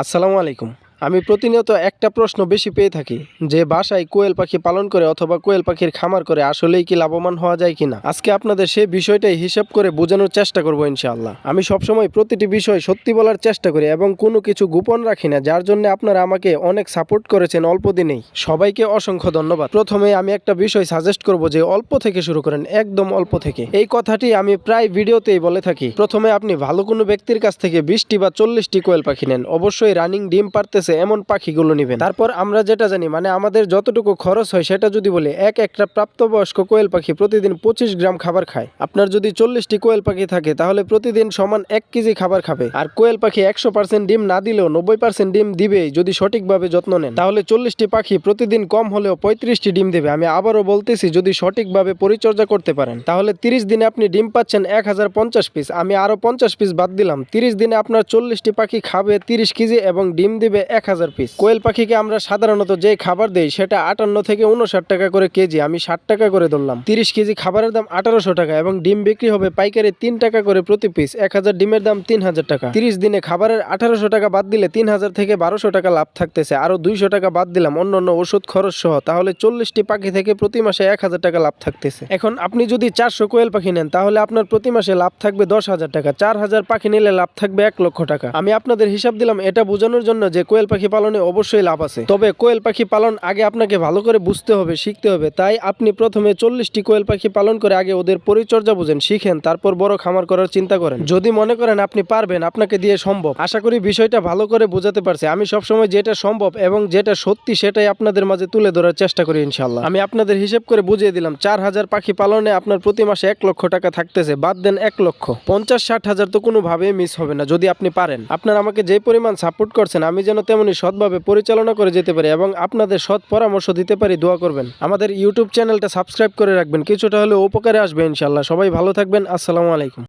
আসসালামু আলাইকুম। আমি প্রতিনিয়ত একটা প্রশ্ন বেশি পেয়ে থাকি, যে বাসায় কোয়েল পাখি পালন করে অথবা কোয়েল পাখির খামার করে আসলেই কি লাভবান হওয়া যায় কিনা? আজকে আপনাদের সেই বিষয়টাই হিসাব করে বোঝানোর চেষ্টা করব ইনশাআল্লাহ। আমি সবসময় প্রতিটি বিষয় সত্যি বলার চেষ্টা করি এবং কোনো কিছু গোপন রাখি না, যার জন্য আপনারা আমাকে অনেক সাপোর্ট করেছেন অল্প দিনেই। সবাইকে অসংখ্য ধন্যবাদ। প্রথমে আমি একটা বিষয় সাজেস্ট করব যে অল্প থেকে শুরু করেন, একদম অল্প থেকে। এই কথাটি আমি প্রায় ভিডিওতেই বলে থাকি। প্রথমে আপনি ভালো কোনো ব্যক্তির কাছ থেকে বিশটি বা চল্লিশটি কোয়েল পাখি নেন। অবশ্যই রানিং ডিম পারতেছে এমন পাখিগুলো নেবেন। তারপর আমরা যেটা জানি মানে আমাদের যতটুকু খরচ হয় সেটা যদি বলি এক একটা প্রাপ্তবয়স্ক কোয়েল পাখি প্রতিদিন পঁচিশ গ্রাম খাবার খায়। আপনার যদি চল্লিশটি কোয়েল পাখি থাকে, তাহলে প্রতিদিন সমান এক কেজি খাবার খাবে। আর কোয়েল পাখি একশো পার্সেন্ট ডিম না দিলেও নব্বই পার্সেন্ট ডিম দিবেই যদি সঠিকভাবে যত্ন নেন। তাহলে চল্লিশটি পাখি প্রতিদিন কম হলেও পঁয়ত্রিশটি ডিম দেবে। আমি আবারও বলতেছি, যদি সঠিকভাবে পরিচর্যা করতে পারেন, তাহলে তিরিশ দিনে আপনি ডিম পাচ্ছেন এক হাজার পঞ্চাশ পিস। আমি আরও পঞ্চাশ পিস বাদ দিলাম। তিরিশ দিনে আপনার চল্লিশটি পাখি খাবে তিরিশ কেজি এবং ডিম দিবে এক হাজার পিস কোয়েল পাখিকে আমরা সাধারণত যে খাবার দেই সেটা আটান্ন থেকে উনষাট টাকা করে কেজি, আমি ষাট টাকা করে ধরলাম। তিরিশ কেজি খাবারের দাম আঠারোশো টাকা এবং ডিম বিক্রি হবে পাইকারি তিন টাকা করে প্রতি পিস এক হাজার ডিমের দাম তিন হাজার টাকা। তিরিশ দিনে খাবারের আঠারোশো টাকা বাদ দিলে তিন হাজার থেকে বারোশো টাকা লাভ থাকতেছে আরও দুইশো টাকা বাদ দিলাম অন্য অন্য ওষুধ খরচ সহ, তাহলে চল্লিশটি পাখি থেকে প্রতি মাসে এক হাজার টাকা লাভ থাকতেছে। এখন আপনি যদি চারশো কোয়েল পাখি নেন, তাহলে আপনার প্রতি মাসে লাভ থাকবে দশ হাজার টাকা, চার হাজার পাখি নিলে লাভ থাকবে এক লক্ষ টাকা। আমি আপনাদের হিসাব দিলাম, এটা বোঝানোর জন্য যে কোয়েল পাখি পালনে অবশ্যই লাভ আছে। তবে কোয়েল পাখি পালন আগে আপনাকে ভালো করে বুঝতে হবে, শিখতে হবে। তাই আপনি প্রথমে চল্লিশটি কোয়েল পাখি পালন করে আগে ওদের পরিচর্যা বুঝেন, শিখেন, তারপর বড় খামার করার চিন্তা করেন। যদি মনে করেন আপনি পারবেন, আপনাকে দিয়ে সম্ভব। আশা করি বিষয়টা ভালো করে বোঝাতে পারছি। আমি সবসময় যেটা সম্ভব এবং যেটা সত্যি সেটাই আপনাদের মাঝে তুলে ধরার চেষ্টা করি ইনশাল্লাহ আমি আপনাদের হিসেব করে বুঝিয়ে দিলাম, চার হাজার পাখি পালনে আপনার প্রতি মাসে এক লক্ষ টাকা থাকতেছে, বাদ দেন এক লক্ষ। পঞ্চাশ, ষাট হাজার তো কোনোভাবেই মিস হবে না, যদি আপনি পারেন। আপনার আমাকে যে পরিমাণ সাপোর্ট করছেন, আমি যেন তেমনি সৎভাবে পরিচালনা করে যেতে পারি এবং আপনাদের সৎ পরামর্শ দিতে পারি, দোয়া করবেন। আমাদের ইউটিউব চ্যানেলটা সাবস্ক্রাইব করে রাখবেন, কিছুটা হলেও উপকারে আসবে ইনশাল্লাহ সবাই ভালো থাকবেন, আসসালামু আলাইকুম।